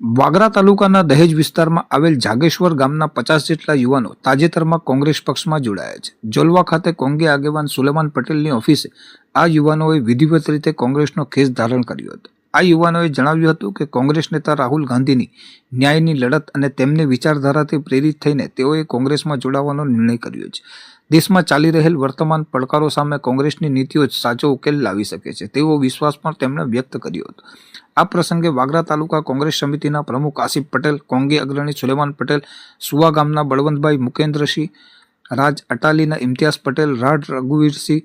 વાગરા તાલુકાના દહેજ વિસ્તારમાં આવેલ જાગેશ્વર ગામના પચાસ જેટલા યુવાનો તાજેતરમાં કોંગ્રેસ પક્ષમાં જોડાયા છે. જોલવા ખાતે કોંગે આગેવાન સુલેમાન પટેલની ઓફિસે આ યુવાનોએ વિધિવત રીતે કોંગ્રેસનો ખેસ ધારણ કર્યો હતો. આ યુવાનોએ જણાવ્યું હતું કે કોંગ્રેસ નેતા રાહુલ ગાંધીની ન્યાયની લડત અને તેમની વિચારધારાથી પ્રેરિત થઈને તેઓએ કોંગ્રેસમાં જોડાવાનો નિર્ણય કર્યો છે. દેશમાં ચાલી રહેલ વર્તમાન પડકારો સામે કોંગ્રેસની નીતિઓ જ સાચો ઉકેલ લાવી શકે છે, તેવો વિશ્વાસ પણ તેમણે વ્યક્ત કર્યો હતો. આ પ્રસંગે વાગરા તાલુકા કોંગ્રેસ સમિતિના પ્રમુખ આસિફ પટેલ, કોંગી અગ્રણી સુલેમાન પટેલ, સુવા ગામના બળવંતભાઈ મુકેન્દ્રસિંહ, રાજ અટાલીના ઇમ્તિયાઝ પટેલ રાડ રઘુવીરસિંહ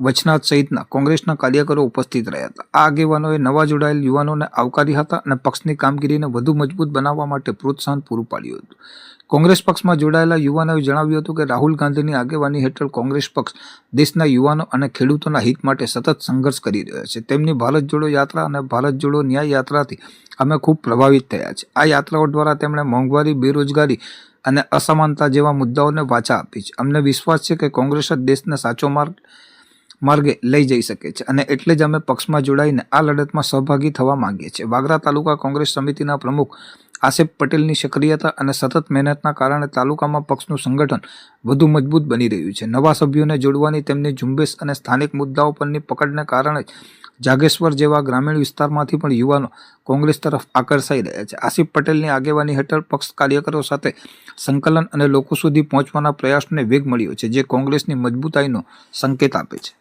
વચનાથ સહિતના કોંગ્રેસના કાર્યકરો ઉપસ્થિત રહ્યા હતા. આ આગેવાનોએ નવા જોડાયેલ યુવાનોને આવકારી હતા અને પક્ષની કામગીરીને વધુ મજબૂત બનાવવા માટે પ્રોત્સાહન પૂરું પાડ્યું હતું. કોંગ્રેસ પક્ષમાં જોડાયેલા યુવાનોએ જણાવ્યું હતું કે રાહુલ ગાંધીની આગેવાની હેઠળ કોંગ્રેસ પક્ષ દેશના યુવાનો અને ખેડૂતોના હિત માટે સતત સંઘર્ષ કરી રહ્યો છે. તેમની ભારત જોડો યાત્રા અને ભારત જોડો ન્યાય યાત્રાથી અમે ખૂબ પ્રભાવિત થયા છે. આ યાત્રાઓ દ્વારા તેમણે મોંઘવારી, બેરોજગારી અને અસમાનતા જેવા મુદ્દાઓને વાચા આપી છે. અમને વિશ્વાસ છે કે કોંગ્રેસ જ દેશને સાચો માર્ગ માર્ગે લઈ જઈ શકે છે અને એટલે જ અમે પક્ષમાં જોડાઈને આ લડતમાં સહભાગી થવા માંગીએ છીએ. વાગરા તાલુકા કોંગ્રેસ સમિતિના પ્રમુખ આસિફ પટેલની સક્રિયતા અને સતત મહેનતના કારણે તાલુકામાં પક્ષનું સંગઠન વધુ મજબૂત બની રહ્યું છે. નવા સભ્યોને જોડવાની તેમની ઝુંબેશ અને સ્થાનિક મુદ્દાઓ પરની પકડને કારણે જાગેશ્વર જેવા ગ્રામીણ વિસ્તારમાંથી પણ યુવાનો કોંગ્રેસ તરફ આકર્ષાઈ રહ્યા છે. આસિફ પટેલની આગેવાની હેઠળ પક્ષ કાર્યકરો સાથે સંકલન અને લોકો સુધી પહોંચવાના પ્રયાસને વેગ મળ્યો છે, જે કોંગ્રેસની મજબૂતાઈનો સંકેત આપે છે.